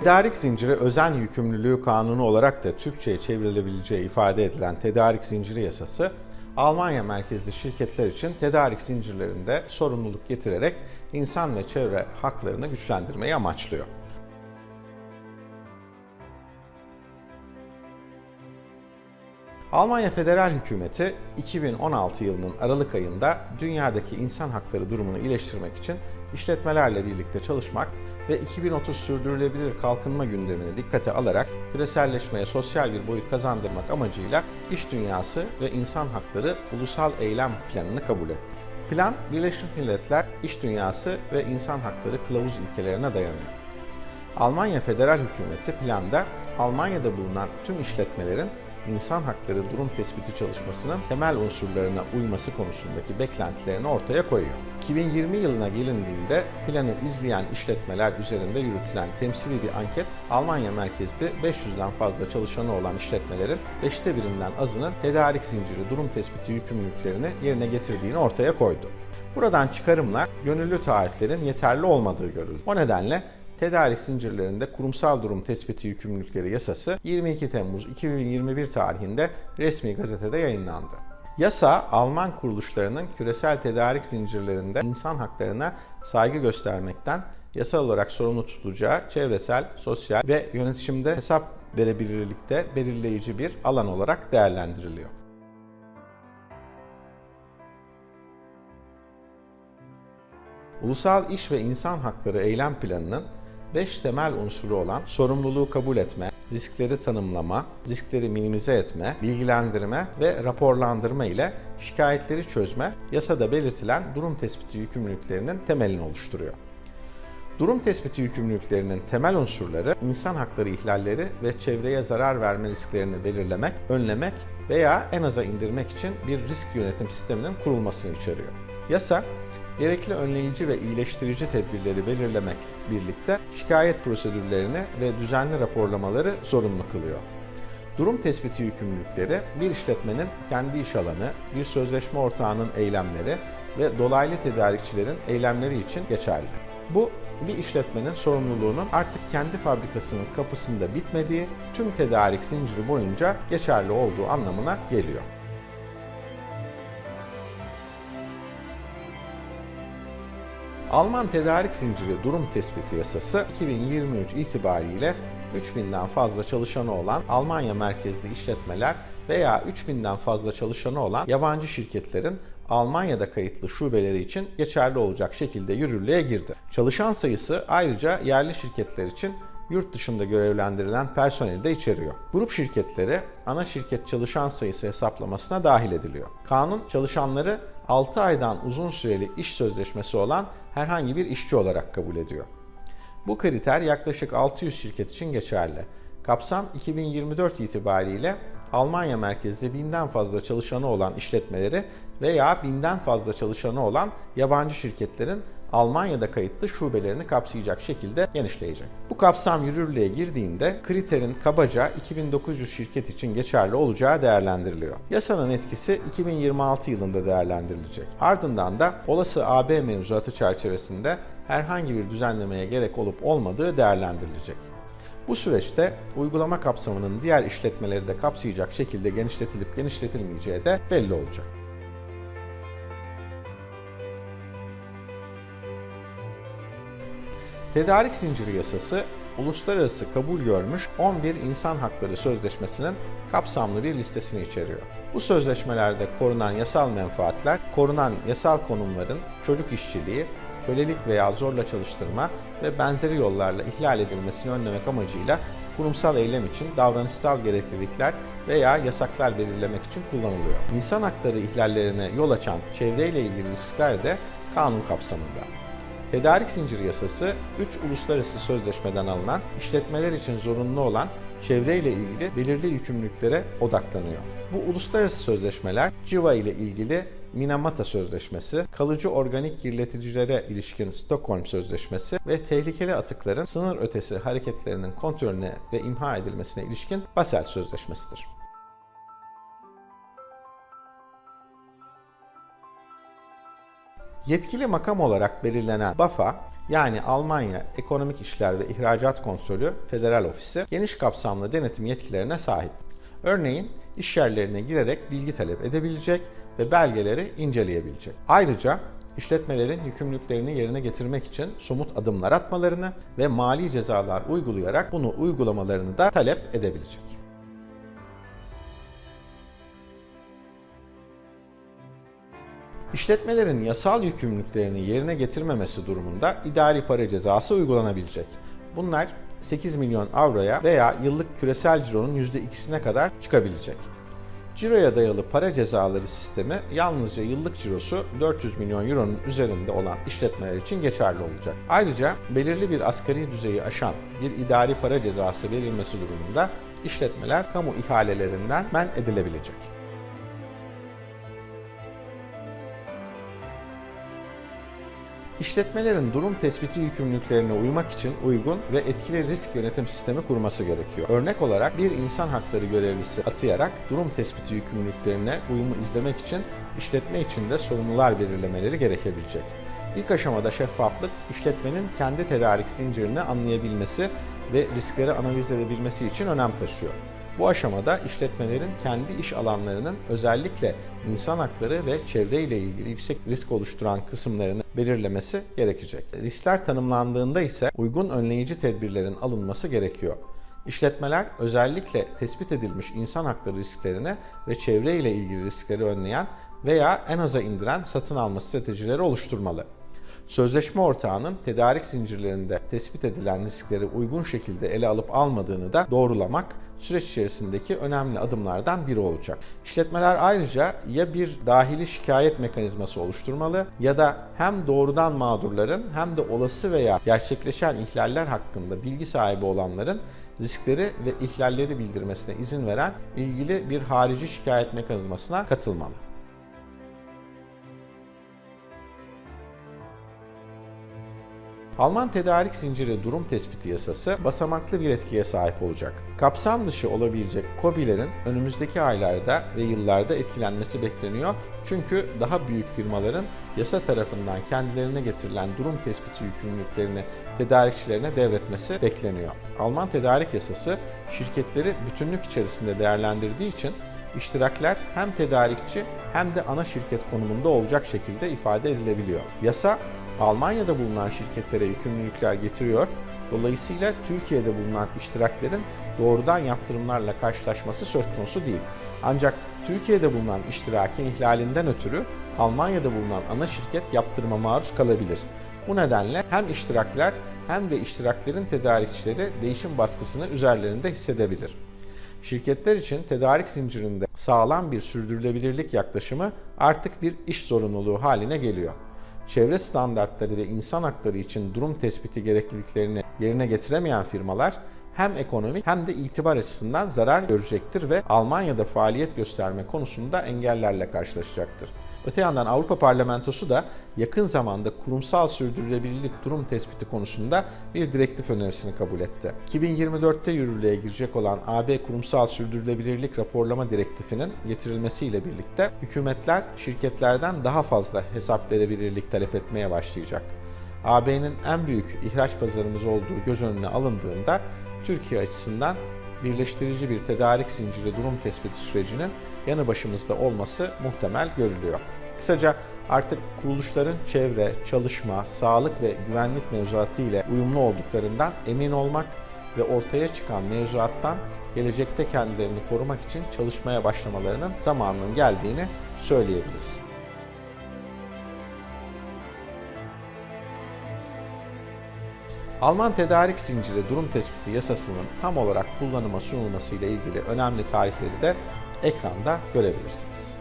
Tedarik zinciri özen yükümlülüğü kanunu olarak da Türkçe'ye çevrilebileceği ifade edilen tedarik zinciri yasası, Almanya merkezli şirketler için tedarik zincirlerinde sorumluluk getirerek insan ve çevre haklarını güçlendirmeyi amaçlıyor. Almanya Federal Hükümeti 2016 yılının Aralık ayında dünyadaki insan hakları durumunu iyileştirmek için işletmelerle birlikte çalışmak ve 2030 sürdürülebilir kalkınma gündemini dikkate alarak küreselleşmeye sosyal bir boyut kazandırmak amacıyla iş dünyası ve insan hakları ulusal eylem planını kabul etti. Plan, Birleşmiş Milletler İş Dünyası ve İnsan Hakları Kılavuz ilkelerine dayanıyor. Almanya Federal Hükümeti planda Almanya'da bulunan tüm işletmelerin insan hakları durum tespiti çalışmasının temel unsurlarına uyması konusundaki beklentilerini ortaya koyuyor. 2020 yılına gelindiğinde planı izleyen işletmeler üzerinde yürütülen temsili bir anket, Almanya merkezli 500'den fazla çalışanı olan işletmelerin 5'te birinden azının tedarik zinciri durum tespiti yükümlülüklerini yerine getirdiğini ortaya koydu. Buradan çıkarımla gönüllü taahhütlerin yeterli olmadığı görüldü. O nedenle Tedarik zincirlerinde kurumsal durum tespiti yükümlülükleri yasası 22 Temmuz 2021 tarihinde resmi gazetede yayınlandı. Yasa, Alman kuruluşlarının küresel tedarik zincirlerinde insan haklarına saygı göstermekten yasal olarak sorumlu tutulacağı çevresel, sosyal ve yönetişimde hesap verebilirlikte belirleyici bir alan olarak değerlendiriliyor. Ulusal İş ve İnsan Hakları Eylem Planı'nın 5 temel unsuru olan sorumluluğu kabul etme, riskleri tanımlama, riskleri minimize etme, bilgilendirme ve raporlandırma ile şikayetleri çözme, yasada belirtilen durum tespiti yükümlülüklerinin temelini oluşturuyor. Durum tespiti yükümlülüklerinin temel unsurları insan hakları ihlalleri ve çevreye zarar verme risklerini belirlemek, önlemek veya en aza indirmek için bir risk yönetim sisteminin kurulmasını içeriyor. Yasa, gerekli önleyici ve iyileştirici tedbirleri belirlemek birlikte şikayet prosedürlerini ve düzenli raporlamaları zorunlu kılıyor. Durum tespiti yükümlülükleri bir işletmenin kendi iş alanı, bir sözleşme ortağının eylemleri ve dolaylı tedarikçilerin eylemleri için geçerli. Bu bir işletmenin sorumluluğunun artık kendi fabrikasının kapısında bitmediği, tüm tedarik zinciri boyunca geçerli olduğu anlamına geliyor. Alman tedarik zinciri durum tespiti yasası 2023 itibariyle 3000'den fazla çalışanı olan Almanya merkezli işletmeler veya 3000'den fazla çalışanı olan yabancı şirketlerin Almanya'da kayıtlı şubeleri için geçerli olacak şekilde yürürlüğe girdi. Çalışan sayısı ayrıca yerli şirketler için yurt dışında görevlendirilen personeli de içeriyor. Grup şirketleri ana şirket çalışan sayısı hesaplamasına dahil ediliyor. Kanun çalışanları 6 aydan uzun süreli iş sözleşmesi olan herhangi bir işçi olarak kabul ediyor. Bu kriter yaklaşık 600 şirket için geçerli. Kapsam 2024 itibariyle Almanya merkezli binden fazla çalışanı olan işletmeleri veya binden fazla çalışanı olan yabancı şirketlerin Almanya'da kayıtlı şubelerini kapsayacak şekilde genişleyecek. Bu kapsam yürürlüğe girdiğinde kriterin kabaca 2900 şirket için geçerli olacağı değerlendiriliyor. Yasanın etkisi 2026 yılında değerlendirilecek. Ardından da olası AB mevzuatı çerçevesinde herhangi bir düzenlemeye gerek olup olmadığı değerlendirilecek. Bu süreçte uygulama kapsamının diğer işletmeleri de kapsayacak şekilde genişletilip genişletilmeyeceği de belli olacak. Tedarik zinciri yasası uluslararası kabul görmüş 11 insan hakları sözleşmesinin kapsamlı bir listesini içeriyor. Bu sözleşmelerde korunan yasal menfaatler, korunan yasal konumların çocuk işçiliği, kölelik veya zorla çalıştırma ve benzeri yollarla ihlal edilmesini önlemek amacıyla kurumsal eylem için davranışsal gereklilikler veya yasaklar belirlemek için kullanılıyor. İnsan hakları ihlallerine yol açan çevreyle ilgili riskler de kanun kapsamında. Tedarik zinciri yasası 3 uluslararası sözleşmeden alınan işletmeler için zorunlu olan çevreyle ilgili belirli yükümlülüklere odaklanıyor. Bu uluslararası sözleşmeler civa ile ilgili Minamata Sözleşmesi, kalıcı organik kirleticilere ilişkin Stockholm Sözleşmesi ve tehlikeli atıkların sınır ötesi hareketlerinin kontrolüne ve imha edilmesine ilişkin Basel Sözleşmesidir. Yetkili makam olarak belirlenen BAFA, yani Almanya Ekonomik İşler ve İhracat Konsölü Federal Ofisi geniş kapsamlı denetim yetkilerine sahip. Örneğin iş yerlerine girerek bilgi talep edebilecek ve belgeleri inceleyebilecek. Ayrıca işletmelerin yükümlülüklerini yerine getirmek için somut adımlar atmalarını ve mali cezalar uygulayarak bunu uygulamalarını da talep edebilecek. İşletmelerin yasal yükümlülüklerini yerine getirmemesi durumunda idari para cezası uygulanabilecek. Bunlar 8 milyon avroya veya yıllık küresel cironun %2'sine kadar çıkabilecek. Ciroya dayalı para cezaları sistemi yalnızca yıllık cirosu 400 milyon euronun üzerinde olan işletmeler için geçerli olacak. Ayrıca belirli bir asgari düzeyi aşan bir idari para cezası verilmesi durumunda işletmeler kamu ihalelerinden men edilebilecek. İşletmelerin durum tespiti yükümlülüklerine uymak için uygun ve etkili risk yönetim sistemi kurması gerekiyor. Örnek olarak bir insan hakları görevlisi atayarak durum tespiti yükümlülüklerine uyumu izlemek için işletme içinde sorumlular belirlemeleri gerekebilecek. İlk aşamada şeffaflık, işletmenin kendi tedarik zincirini anlayabilmesi ve riskleri analiz edebilmesi için önem taşıyor. Bu aşamada işletmelerin kendi iş alanlarının özellikle insan hakları ve çevre ile ilgili yüksek risk oluşturan kısımlarını belirlemesi gerekecek. Riskler tanımlandığında ise uygun önleyici tedbirlerin alınması gerekiyor. İşletmeler özellikle tespit edilmiş insan hakları risklerini ve çevre ile ilgili riskleri önleyen veya en aza indiren satın alma stratejileri oluşturmalı. Sözleşme ortağının tedarik zincirlerinde tespit edilen riskleri uygun şekilde ele alıp almadığını da doğrulamak süreç içerisindeki önemli adımlardan biri olacak. İşletmeler ayrıca ya bir dahili şikayet mekanizması oluşturmalı ya da hem doğrudan mağdurların hem de olası veya gerçekleşen ihlaller hakkında bilgi sahibi olanların riskleri ve ihlalleri bildirmesine izin veren ilgili bir harici şikayet mekanizmasına katılmalı. Alman tedarik zinciri durum tespiti yasası basamaklı bir etkiye sahip olacak. Kapsam dışı olabilecek KOBİ'lerin önümüzdeki aylarda ve yıllarda etkilenmesi bekleniyor. Çünkü daha büyük firmaların yasa tarafından kendilerine getirilen durum tespiti yükümlülüklerini tedarikçilerine devretmesi bekleniyor. Alman tedarik yasası şirketleri bütünlük içerisinde değerlendirdiği için iştirakler hem tedarikçi hem de ana şirket konumunda olacak şekilde ifade edilebiliyor. Yasa Almanya'da bulunan şirketlere yükümlülükler getiriyor. Dolayısıyla Türkiye'de bulunan iştiraklerin doğrudan yaptırımlarla karşılaşması söz konusu değil. Ancak Türkiye'de bulunan iştirakin ihlalinden ötürü Almanya'da bulunan ana şirket yaptırıma maruz kalabilir. Bu nedenle hem iştirakler hem de iştiraklerin tedarikçileri değişim baskısını üzerlerinde hissedebilir. Şirketler için tedarik zincirinde sağlam bir sürdürülebilirlik yaklaşımı artık bir iş zorunluluğu haline geliyor çevre standartları ve insan hakları için durum tespiti gerekliliklerini yerine getiremeyen firmalar hem ekonomik hem de itibar açısından zarar görecektir ve Almanya'da faaliyet gösterme konusunda engellerle karşılaşacaktır. Öte yandan Avrupa Parlamentosu da yakın zamanda kurumsal sürdürülebilirlik durum tespiti konusunda bir direktif önerisini kabul etti. 2024'te yürürlüğe girecek olan AB Kurumsal Sürdürülebilirlik Raporlama Direktifinin getirilmesiyle birlikte hükümetler şirketlerden daha fazla hesap verebilirlik talep etmeye başlayacak. AB'nin en büyük ihraç pazarımız olduğu göz önüne alındığında Türkiye açısından birleştirici bir tedarik zinciri durum tespiti sürecinin yanı başımızda olması muhtemel görülüyor. Kısaca artık kuruluşların çevre, çalışma, sağlık ve güvenlik mevzuatı ile uyumlu olduklarından emin olmak ve ortaya çıkan mevzuattan gelecekte kendilerini korumak için çalışmaya başlamalarının zamanının geldiğini söyleyebiliriz. Alman tedarik zinciri durum tespiti yasasının tam olarak kullanıma sunulması ile ilgili önemli tarihleri de ekranda görebilirsiniz.